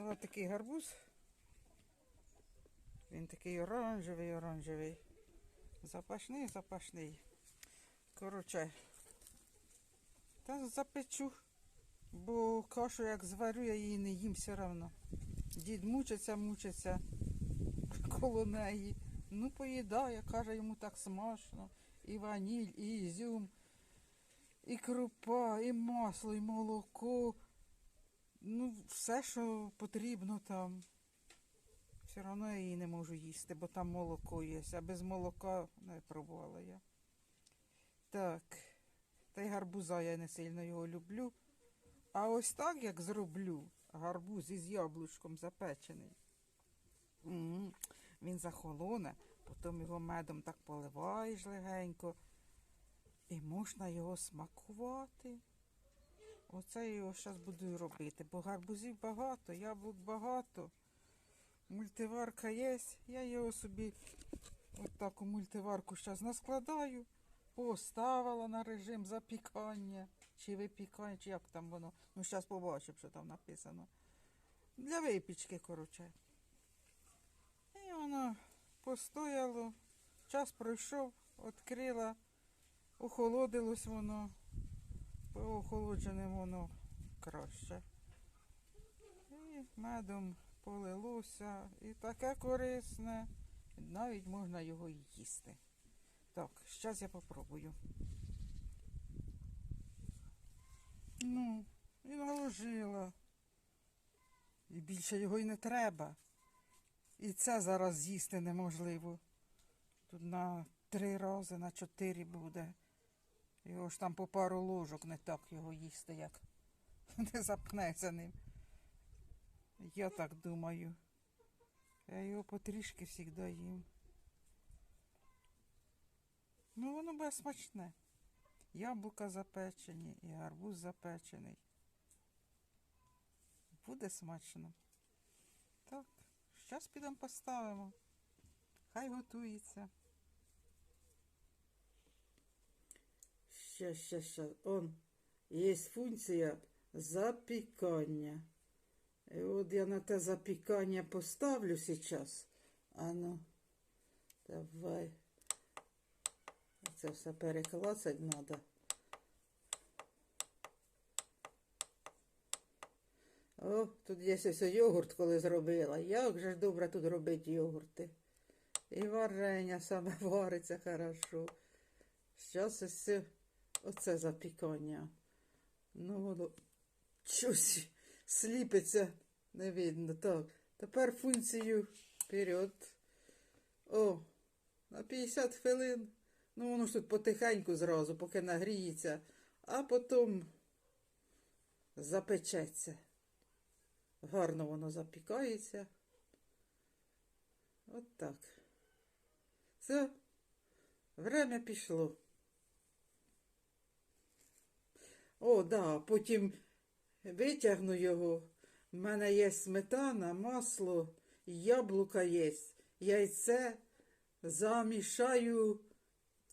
Взяла такий гарбуз. Він такий оранжевий, оранжевий. Запашний, запашний. Коротше, та запечу, бо кашу як зварю, я її не їм все одно. Дід мучиться, мучиться коло неї. Ну, поїдає, каже, йому так смачно. І ваніль, і ізюм, і крупа, і масло, і молоко. Ну, все, що потрібно там. Все одно я її не можу їсти, бо там молоко є. А без молока не пробувала я. Так. Та й гарбуза я не сильно його люблю. А ось так, як зроблю, гарбуз із яблучком запечений. М, Він захолоне, потім його медом так поливаєш легенько. І можна його смакувати. Оце я його зараз буду робити, бо гарбузів багато, яблук багато. Мультиварка є, я його собі отак у мультиварку зараз наскладаю, поставила на режим запікання чи випікання, чи як там воно. Ну, зараз побачимо, що там написано. Для випічки, коротше. І воно постояло, час пройшов, відкрила, охолодилось воно, по охолодженим воно краще. І медом полилося, і таке корисне, навіть можна його і їсти. Так, зараз я попробую. Ну, і наложила. І більше його й не треба. І це зараз з'їсти неможливо. Тут на три рази, на чотири буде. Його ж там по пару ложок не так його їсти, як не запнеться ним. Я так думаю. Я його потрішки завжди їм. Ну, воно буде смачне. Яблука запечені і гарбуз запечений. Буде смачно. Так, зараз підемо поставимо. Хай готується. Щас, щас, щас. Он є функція запікання. І от я на те запікання поставлю зараз. А ну, давай. Це все переклацати треба. О, тут є ось йогурт, коли зробила. Як же ж добре тут робити йогурти. І варення саме вариться хорошо. Зараз ось оце запікання. Ну, воно щось сліпиться, не видно. Так, тепер функцію вперед. О, на 50 хвилин. Ну, воно ж тут потихеньку зразу, поки нагріється, а потім запечеться. Гарно воно запікається. От так. Все, время пішло. О, да, потім витягну його. У мене є сметана, масло, яблука є, яйце. Замішаю,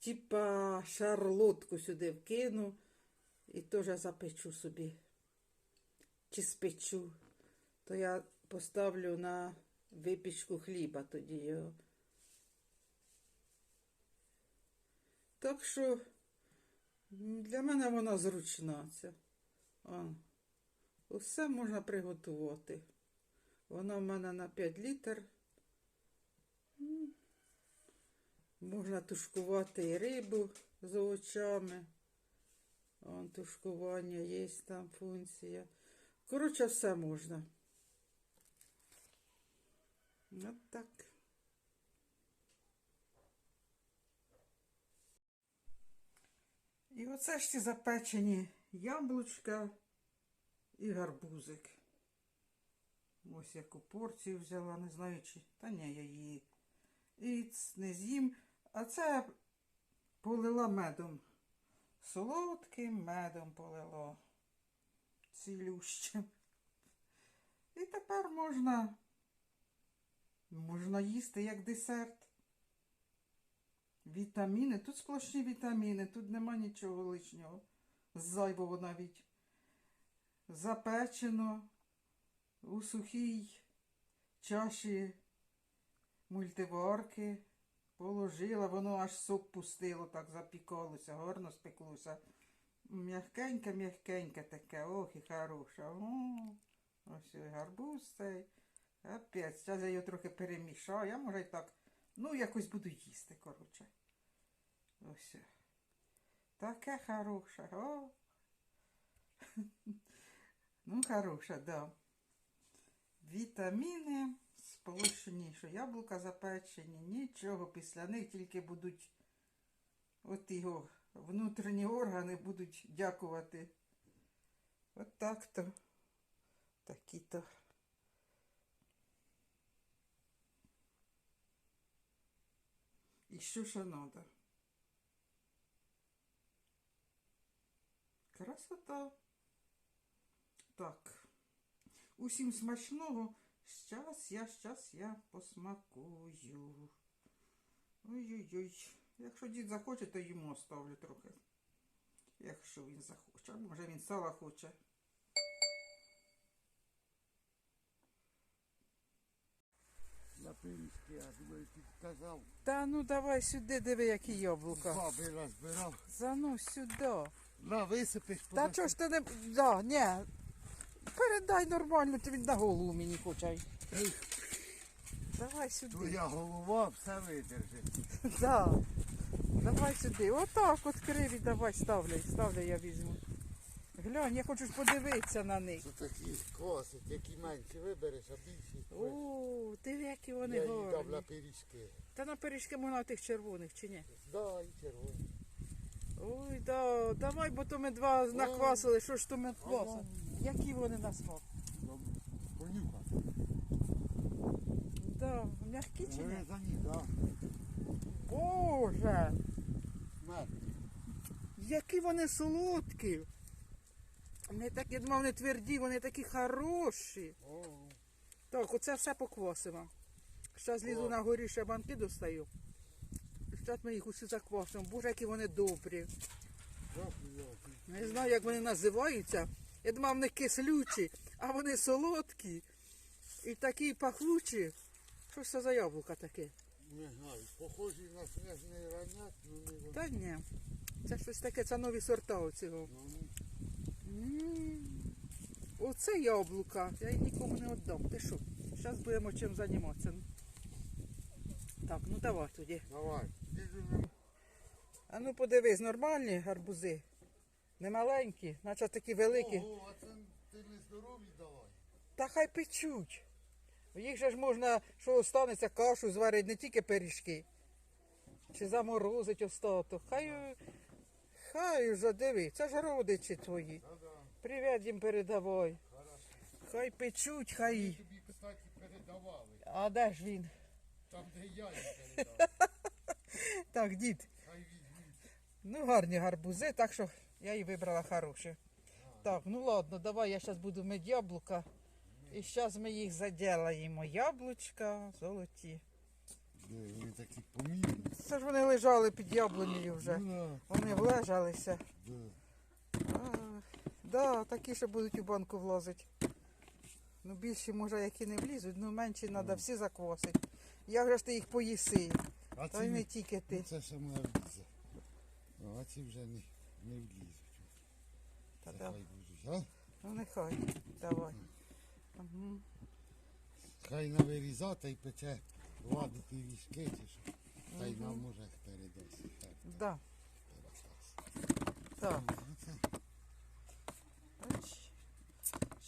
типа шарлотку сюди вкину і теж запечу собі. Чи спечу. То я поставлю на випічку хліба тоді його. Так що для мене вона зручна. Ця. Усе можна приготувати. Вона в мене на 5 літр. Можна тушкувати і рибу з овочами. Вон тушкування є там функція. Коротше, все можна. От так. І оце ж ці запечені яблучка і гарбузик. Ось яку порцію взяла, не знаю чи. Та ні, я її і не з'їм. А це полила медом. Солодким медом полило. Цілющим. І тепер можна, можна їсти як десерт. Вітаміни, тут сплошні вітаміни, тут нема нічого лишнього. Зайвого навіть. Запечено, у сухій чаші мультиварки положила, воно аж сок пустило, так запікалося, гарно спеклося. М'ягкеньке, м'ягкеньке таке, ох і хороше. Ось і гарбуз цей. Капець, зараз я його трохи перемішаю, я може і так, ну якось буду їсти, коротше. Ось. Таке хороше, о. Ну, хороше, да. Вітаміни сполучені, що яблука запечені, нічого після них тільки будуть от його внутрішні органи будуть дякувати. От так-то. Такі-то. І що ще надо? Красота. Так. Усім смачного. Щас я, щас я посмакую. Ой-ой-ой. Якщо дід захоче, то йому оставлю трохи. Якщо він захоче. Може він сала хоче. На пиріжки, я думаю, ти казав, Та ну давай сюди, диви, які яблука. баби розбирав. Занусь сюди. На, висипеш Та чого ж ти не. Да, ні. Передай нормально, ти він на голову мені хоче. Давай сюди. Твоя голова все видержить. Да. Давай сюди. Отак от криві давай ставляй. Ставляй, я візьму. Глянь, я хочу ж подивитися на них. Це такі косить, які менші вибереш, а більші. О, диви, які вони Я їй дав на гарні. пиріжки. Та на пиріжки можна тих червоних чи ні? Да, і червоні. Ой, да, давай, бо то ми два наквасили, що ж то ми квасили. Які вони на смак? Понюхай. Да, м'які чи ні? Вирізані, да. Боже, Мед. які вони солодкі. Вони такі, я думав, вони тверді, вони такі хороші. О, Так, оце все поквасимо. Зараз лізу на горі, ще банки достаю. Зараз ми їх усі заквасимо. Боже, які вони добрі. Не знаю, як вони називаються. Я думав, вони кислючі, а вони солодкі. І такі пахучі. Що ж це за яблука таке? Не знаю, похожі на сніжний ранят, ну не. Та ні. Це щось таке, це нові сорта оцього. Ну. Оце яблука. Я їх нікому не віддам. Ти що? Зараз будемо чим займатися. Так, ну давай тоді. Давай. А ну подивись, нормальні гарбузи. Не маленькі, наче такі великі. Ого, а це ти не здорові давай. Та хай печуть. Їх же ж можна, що останеться, кашу зварити, не тільки пиріжки. Чи заморозить остаток. Хай, хай вже диви, це ж родичі твої. Привіт їм передавай. Хай печуть, хай. Тобі, кстати, передавали. А де ж він? Там, де я їм передав. Так, дід. Хай візьмуть. Ну, гарні гарбузи, так що я і вибрала хороші. Так, ну ладно, давай я зараз буду мити яблука. І зараз ми їх заділаємо. Яблучка золоті. Де вони такі помірні. Це ж вони лежали під яблунею вже. Ну, Вони влежалися. да. А, да, такі, що будуть у банку влазити. Ну, більші, може, які не влізуть, ну менші треба всі заквасити. Як же ж ти їх поїси? А Та й не тільки ти. це ще моя влізе. Ну, А ці вже не, не влізуть. Та Це да. хай будуть, а? Ну нехай. Давай. Угу. Хай навирізати і пече ладу пиріжки чи що. Та й нам може передасть. Да. Так.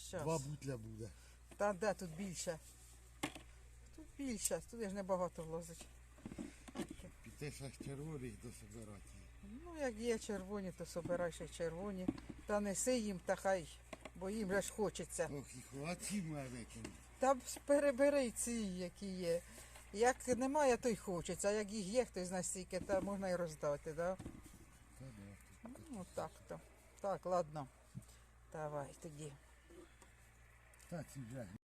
Щас. Два бутля буде. Та де тут більше? Тут більше, туди ж небагато влазить. Піти ще червоних дособирати. Ну, як є червоні, то собирай ще червоні. Та неси їм, та хай, бо їм же ж хочеться. Ох, і а ці. Та перебери ці, які є. Як немає, то й хочеться. А як їх є, хтось настільки, то можна і роздати, да? Ну так то. Так, ладно. Давай тоді. Так, вже